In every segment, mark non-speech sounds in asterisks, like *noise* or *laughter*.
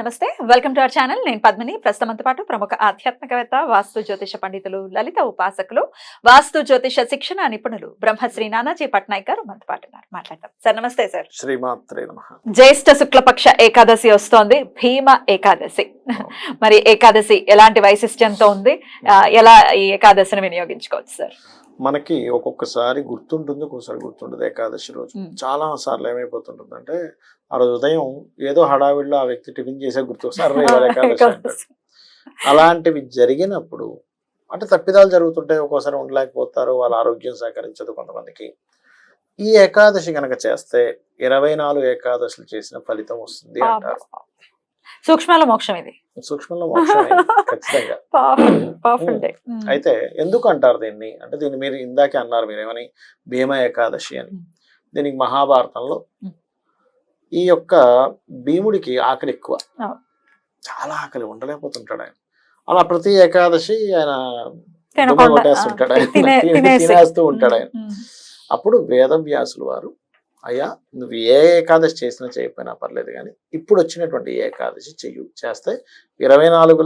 నమస్తే welcome to our channel. నేను పద్మిని. ప్రస్తుతంతో పాటు ప్రముఖ ఆధ్యాత్మికవేత్త వాస్తు జ్యోతిష పండితులు లలిత ఉపాసకులు వాస్తు జ్యోతిష శిక్షణ నిపుణులు బ్రహ్మశ్రీ నానాజీ పట్నాయక్ గారు మనతో పాటు ఉన్నారు. మాట్లాడతాం సార్ నమస్తే సార్. శ్రీమాత్రే నమ. జ్యేష్ఠ శుక్లపక్ష ఏకాదశి వస్తోంది. భీమ ఏకాదశి. మరి ఏకాదశి ఎలాంటి వైశిష్ట్యంతో ఉంది? ఎలా ఈ ఏకాదశిని వినియోగించుకోవచ్చు సార్? మనకి ఒక్కొక్కసారి గుర్తుంటుంది ఒక్కొక్కసారి గుర్తుండదు ఏకాదశి రోజు. చాలా సార్లు ఏమైపోతుంటుంది అంటే ఆ రోజు ఉదయం ఏదో హడావిడిలో ఆ వ్యక్తి టిఫిన్ చేసే గుర్తు *laughs* ఏకాదశి అంటాడు. అలాంటివి జరిగినప్పుడు అంటే తప్పిదాలు జరుగుతుంటాయి ఒక్కోసారి ఉండలేకపోతారు వాళ్ళ ఆరోగ్యం సహకరించదు కొంతమందికి. ఈ ఏకాదశి గనక చేస్తే ఇరవై నాలుగు ఏకాదశులు చేసిన ఫలితం వస్తుంది అంటారు. సూక్ష్మాల మోక్షం ఇది. సూక్ష్మంలో పవర్ఫుల్ *laughs* డే అయితే ఎందుకు అంటారు దీన్ని? అంటే దీన్ని మీరు ఇందాకే అన్నారు మీరు ఏమని భీమ ఏకాదశి అని. మ్. దీనికి మహాభారతంలో. ఈ యొక్క భీముడికి ఆకలి ఎక్కువ. చాలా ఆకలి ఉండలేకపోతుంటాడు ఆయన. అలా ప్రతి ఏకాదశి ఆయన కొట్టేస్తుంటాడు ఆయన. తినే- తినే- తినేసి. తినేస్తూ ఉంటాడు ఆయన. అప్పుడు వేదవ్యాసులు వారు అయ్యా నువ్వు ఏ ఏకాదశి చేసినా చేయకపోయినా పర్లేదు కానీ ఇప్పుడు వచ్చినటువంటి ఏకాదశి చెయ్యు. చేస్తే ఇరవై నాలుగు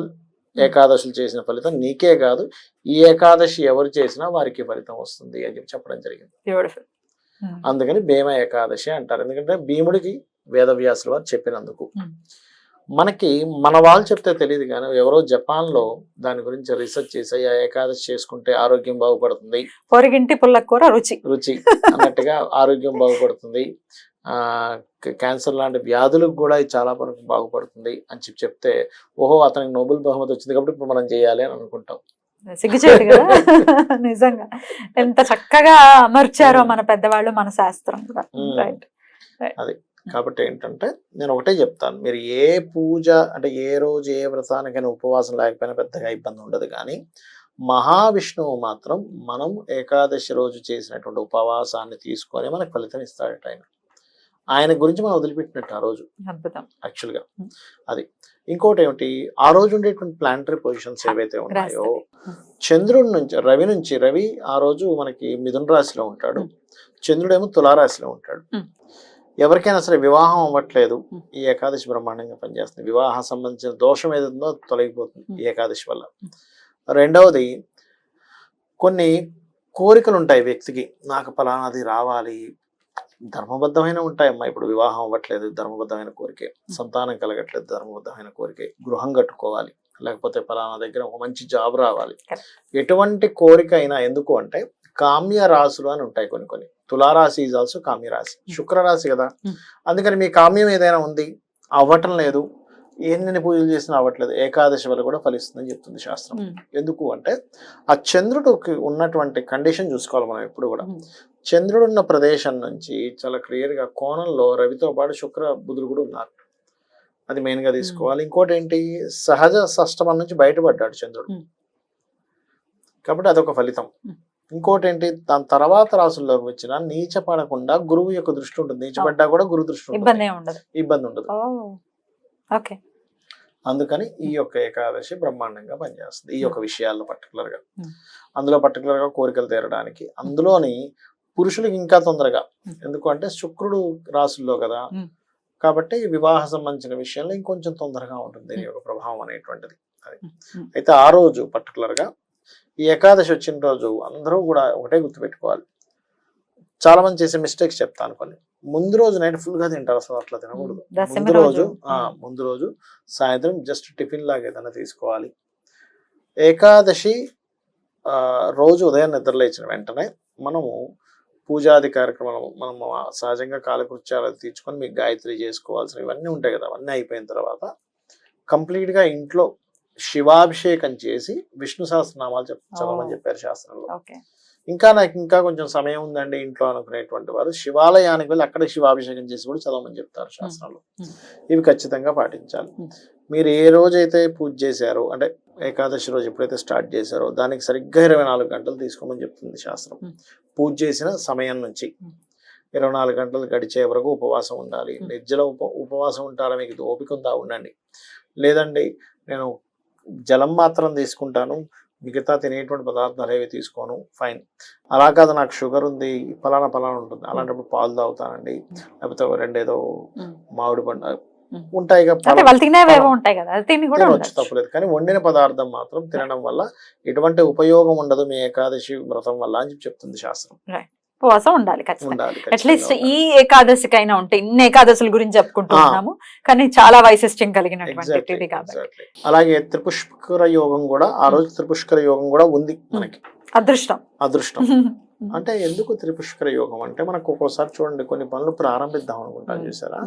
ఏకాదశులు చేసిన ఫలితం నీకే కాదు ఈ ఏకాదశి ఎవరు చేసినా వారికి ఫలితం వస్తుంది అని చెప్పి చెప్పడం జరిగింది. అందుకని భీమ ఏకాదశి అంటారు. ఎందుకంటే భీముడికి వేదవ్యాసులు వారు చెప్పినందుకు. ఉమ్. మనకి మన వాళ్ళు చెప్తే తెలియదు కానీ ఎవరో జపాన్లో దాని గురించి రీసెర్చ్ చేసి ఆ ఏకాదశి చేసుకుంటే ఆరోగ్యం బాగుపడుతుంది. పొరిగింటి పుల్లకూర రుచి. రుచి అన్నట్టుగా ఆరోగ్యం బాగుపడుతుంది. ఆ క్యాన్సర్ లాంటి వ్యాధులకు కూడా ఇది చాలా వరకు బాగుపడుతుంది అని చెప్పి చెప్తే ఓహో అతనికి నోబెల్ బహుమతి వచ్చింది కాబట్టి ఇప్పుడు మనం చేయాలి అని అనుకుంటాం. సిగ్గుచేటు కదా? *laughs* నిజంగా. ఎంత చక్కగా అమర్చారో మన పెద్దవాళ్ళు మన శాస్త్రం కూడా. రైట్ కాబట్టి ఏంటంటే నేను ఒకటే చెప్తాను. మీరు ఏ పూజ అంటే ఏ రోజు ఏ వ్రతానికైనా ఉపవాసం లేకపోయినా పెద్దగా ఇబ్బంది ఉండదు కానీ మహావిష్ణువు మాత్రం మనం ఏకాదశి రోజు చేసినటువంటి ఉపవాసాన్ని తీసుకొని మనకు ఫలితం ఇస్తాడట ఆయన ఆయన గురించి మనం వదిలిపెట్టినట్టు ఆ రోజు. యాక్చువల్గా. Hmm. అది. ఇంకోటి ఏమిటి? ఆ రోజు ఉండేటువంటి ప్లానటరీ పొజిషన్స్ ఏవైతే ఉన్నాయో Hmm. చంద్రుడి నుంచి రవి నుంచి రవి ఆ రోజు మనకి మిథున రాశిలో ఉంటాడు. Hmm. చంద్రుడేమో తులారాశిలో ఉంటాడు. Hmm. ఎవరికైనా సరే వివాహం అవ్వట్లేదు. ఈ ఏకాదశి బ్రహ్మాండంగా పనిచేస్తుంది. వివాహం సంబంధించిన దోషం అది తొలగిపోతుంది ఈ. ఏకాదశి వల్ల. రెండవది కొన్ని కోరికలు ఉంటాయి వ్యక్తికి. నాకు ఫలానాది రావాలి. ధర్మబద్ధమైన ఉంటాయమ్మా ఇప్పుడు వివాహం అవ్వట్లేదు ధర్మబద్ధమైన కోరికే. సంతానం కలగట్లేదు ధర్మబద్ధమైన కోరికే. గృహం కట్టుకోవాలి. లేకపోతే ఫలానా దగ్గర ఒక మంచి జాబ్ రావాలి. ఎటువంటి కోరిక అయినా ఎందుకు అంటే కామ్య రాశులు అని ఉంటాయి కొన్ని కొన్ని. తులారాశి ఈజ్ ఆల్సో కామ్య రాశి. శుక్రరాశి కదా. Hmm. అందుకని మీ కామ్యం ఏదైనా ఉంది అవ్వటం లేదు ఎన్ని పూజలు చేసినా అవ్వట్లేదు ఏకాదశి వల్ల కూడా ఫలిస్తుందని చెప్తుంది శాస్త్రం. ఉమ్, ఎందుకు అంటే ఆ చంద్రుడికి ఉన్నటువంటి కండిషన్ చూసుకోవాలి మనం ఎప్పుడు కూడా. చంద్రుడు ఉన్న ప్రదేశం నుంచి చాలా క్లియర్గా కోణంలో రవితో పాటు శుక్ర బుధుడు కూడా ఉన్నారు. అది మెయిన్గా తీసుకోవాలి. ఇంకోటి ఏంటి సహజ షష్టమం నుంచి బయటపడ్డాడు చంద్రుడు. Hmm. కాబట్టి అదొక ఫలితం. Hmm. ఇంకోటి ఏంటి దాని తర్వాత రాసుల్లోకి వచ్చిన నీచ పడకుండా గురువు యొక్క దృష్టి ఉంటుంది. నీచపడ్డా కూడా గురు దృష్టి ఇబ్బంది ఉండదు ఇబ్బంది ఉండదు. ఓకే. అందుకని ఈ యొక్క ఏకాదశి బ్రహ్మాండంగా పనిచేస్తుంది. ఈ యొక్క విషయాల్లో పర్టికులర్గా Hmm. అందులో పర్టికులర్గా కోరికలు తీరడానికి అందులోని పురుషులకి ఇంకా తొందరగా. Hmm. ఎందుకు అంటే శుక్రుడు రాసుల్లో కదా. Hmm. కాబట్టి వివాహ సంబంధించిన విషయంలో ఇంకొంచెం తొందరగా ఉంటుంది. దీని యొక్క ప్రభావం అనేటువంటిది. అది. అయితే ఆ రోజు పర్టికులర్గా ఈ ఏకాదశి వచ్చిన రోజు అందరూ కూడా ఒకటే గుర్తుపెట్టుకోవాలి చాలా మంది చేసే మిస్టేక్స్ చెప్తాను కొన్ని ముందు రోజు నైట్ ఫుల్గా తింటారు అసలు అట్లా తినకూడదు ముందు రోజు. ఆ. ముందు రోజు సాయంత్రం జస్ట్ టిఫిన్ లాగా ఏదైనా తీసుకోవాలి ఏకాదశి రోజు ఉదయం నిద్రలేచిన వెంటనే మనము పూజాది కార్యక్రమాలు మనము సహజంగా కాలకృత్యాలు తీర్చుకొని మీకు గాయత్రి చేసుకోవాల్సిన ఇవన్నీ ఉంటాయి కదా అవన్నీ అయిపోయిన తర్వాత complete గా ఇంట్లో శివాభిషేకం చేసి విష్ణు సహస్రనామాలు చెప్ చదవమని. చెప్పారు శాస్త్రంలో ఇంకా నాకు ఇంకా కొంచెం సమయం ఉందండి ఇంట్లో అనుకునేటువంటి వారు శివాలయానికి వెళ్ళి అక్కడ శివాభిషేకం చేసి కూడా చదవమని చెప్తారు శాస్త్రంలో. ఇవి ఖచ్చితంగా పాటించాలి. మీరు ఏ రోజైతే పూజ చేశారో అంటే ఏకాదశి రోజు ఎప్పుడైతే స్టార్ట్ చేశారో దానికి సరిగ్గా ఇరవై నాలుగు గంటలు తీసుకోమని చెప్తుంది శాస్త్రం. పూజ చేసిన సమయం నుంచి. ఇరవై నాలుగు గంటలు గడిచే వరకు ఉపవాసం ఉండాలి. నిర్జల ఉప ఉపవాసం ఉంటారా మీకు ఓపిక ఉందా ఉండండి లేదండి నేను జలం మాత్రం తీసుకుంటాను మిగతా తినేటువంటి పదార్థాలు ఏవి తీసుకోను ఫైన్. అలా కాదు నాకు షుగర్ ఉంది ఫలానా ఫలానా ఉంటుంది. అలాంటప్పుడు పాలు తాగుతానండి లేకపోతే రెండేదో. మామిడి పండు. ఉంటాయి తినవచ్చు. తప్పలేదు. కానీ వండిన పదార్థం మాత్రం తినడం వల్ల ఎటువంటి ఉపయోగం ఉండదు మీ ఏకాదశి వ్రతం వల్ల అని చెప్పి చెప్తుంది శాస్త్రం. ఉపవాసం ఉండాలి ఖచ్చితంగా అట్లీస్ట్ ఈ ఏకాదశికైనా ఉంటే ఇన్ని ఏకాదశుల గురించి చెప్పుకుంటూ ఆ. ఉన్నాము కానీ చాలా వైశిష్ట్యం కలిగినటువంటి ఇది కాబట్టి. అలాగే త్రిపుష్కర యోగం కూడా ఆ రోజు త్రిపుష్కర యోగం కూడా ఉంది మనకి అదృష్టం అదృష్టం *laughs* అంటే ఎందుకు త్రిపుష్కర యోగం అంటే మనకు ఒక్కోసారి చూడండి కొన్ని పనులు ప్రారంభిద్దాం అనుకుంటాం. చూసారా.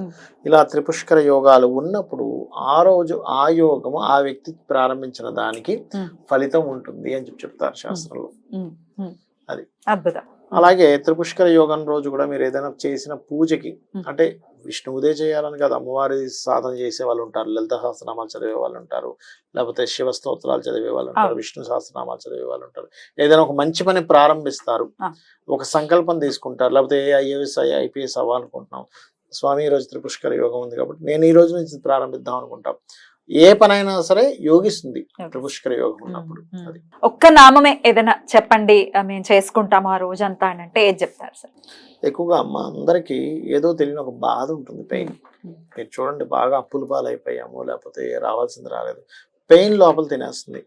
ఇలా త్రిపుష్కర యోగాలు ఉన్నప్పుడు ఆ రోజు ఆ యోగము ఆ వ్యక్తి ప్రారంభించిన దానికి. ఫలితం ఉంటుంది అని చెప్పి చెప్తారు శాస్త్రంలో. అది. అద్భుతం అలాగే త్రిపుష్కర యోగం రోజు కూడా మీరు ఏదైనా చేసిన పూజకి. అంటే విష్ణువుదే చేయాలని కాదు అమ్మవారి సాధన చేసే వాళ్ళు ఉంటారు లలిత సహస్రనామాలు చదివే వాళ్ళు ఉంటారు లేకపోతే శివ స్తోత్రాలు చదివే వాళ్ళు ఉంటారు. విష్ణు సహస్రనామాలు చదివే వాళ్ళు ఉంటారు ఏదైనా ఒక మంచి పని ప్రారంభిస్తారు. ఒక సంకల్పం తీసుకుంటారు లేకపోతే ఏ ఐఏఎస్ ఐపీఎస్ అవ్వాలనుకుంటున్నాం స్వామి ఈ రోజు త్రిపుష్కర యోగం ఉంది కాబట్టి నేను ఈ రోజు నుంచి ప్రారంభిద్దాం అనుకుంటాం ఏ పనైనా సరే యోగిస్తుంది. త్రిపుష్కర యోగం ఉన్నప్పుడు. అది. ఒక్క నామమే ఏదైనా చెప్పండి మేము చేసుకుంటాము ఆ రోజంతా అని అంటే ఏది చెప్తారు సార్? ఎక్కువగా అమ్మ అందరికీ ఏదో తెలియని ఒక బాధ ఉంటుంది పెయిన్. మీరు చూడండి బాగా అప్పుల పాలైపోయాము లేకపోతే రావాల్సింది రాలేదు. పెయిన్ లోపల తినేస్తుంది.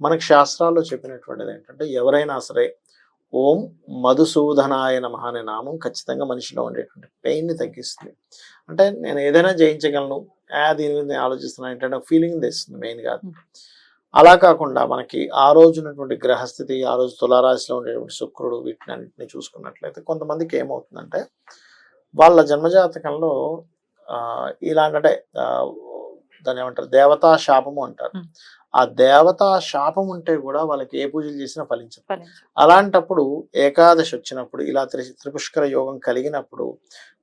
మనకి శాస్త్రాల్లో చెప్పినటువంటిది ఏంటంటే ఎవరైనా సరే ఓం మధుసూదనాయ నమః అనే నామం ఖచ్చితంగా మనిషిలో ఉండేటువంటి పెయిన్ని తగ్గిస్తుంది. అంటే నేను ఏదైనా జయించగలను దీని మీద నేను ఆలోచిస్తున్నాను ఏంటంటే ఫీలింగ్ తెస్తుంది మెయిన్ కాదు. అలా కాకుండా మనకి ఆ రోజు ఉన్నటువంటి గ్రహస్థితి ఆ రోజు తులారాశిలో ఉండేటువంటి శుక్రుడు వీటిని అన్నింటినీ చూసుకున్నట్లయితే కొంతమందికి ఏమవుతుందంటే వాళ్ళ జన్మజాతకంలో ఇలాంటి అంటే ఆ, దాన్ని ఏమంటారు దేవతా శాపము అంటారు. ఆ దేవతా శాపం ఉంటే కూడా వాళ్ళకి ఏ పూజలు చేసినా ఫలించదు ఫలించు. అలాంటప్పుడు ఏకాదశి వచ్చినప్పుడు ఇలా త్రి త్రిపుష్కర యోగం కలిగినప్పుడు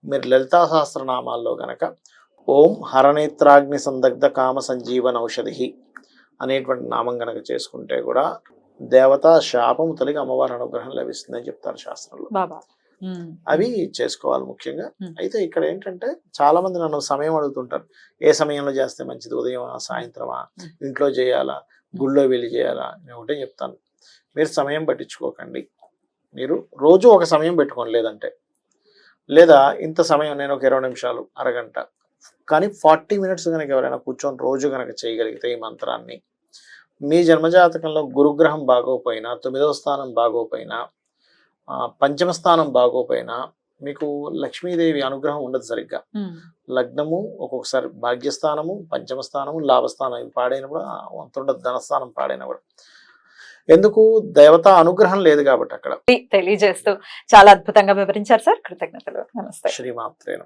మీరు లలితా సహస్రనామాల్లో గనక ఓం హరనేత్రాగ్ని సందగ్ధ కామ సంజీవన ఔషధి అనేటువంటి నామం గనక చేసుకుంటే కూడా దేవతా శాపం తొలగి అమ్మవారి అనుగ్రహం లభిస్తుందని చెప్తారు శాస్త్రంలో. అవి చేసుకోవాలి ముఖ్యంగా. అయితే ఇక్కడ ఏంటంటే చాలా మంది నన్ను సమయం అడుగుతుంటారు. ఏ సమయంలో చేస్తే మంచిది? ఉదయం సాయంత్రమా. ఇంట్లో చేయాలా? గుళ్ళో వెళ్ళి చేయాలా? నేను ఒకటే చెప్తాను. మీరు సమయం పట్టించుకోకండి. మీరు రోజు ఒక సమయం పెట్టుకోండి లేదంటే. లేదా ఇంత సమయం నేను ఒక ఇరవై నిమిషాలు అరగంట కానీ ఫార్టీ మినిట్స్ కనుక ఎవరైనా కూర్చొని రోజు కనుక చేయగలిగితే ఈ మంత్రాన్ని మీ జన్మజాతకంలో గురుగ్రహం బాగోపోయినా తొమ్మిదవ స్థానం బాగోపోయినా పంచమ స్థానం బాగోపోయినా మీకు లక్ష్మీదేవి అనుగ్రహం ఉండదు సరిగ్గా. లగ్నము ఒక్కొక్కసారి భాగ్యస్థానము పంచమ స్థానము లాభస్థానం పాడైన కూడా అంత ఉండదు ధనస్థానం పాడైన కూడా. ఎందుకు? దేవత అనుగ్రహం లేదు కాబట్టి అక్కడ. తెలియజేస్తూ చాలా అద్భుతంగా వివరించారు సార్. కృతజ్ఞతలు. నమస్తే. శ్రీమాత్రేన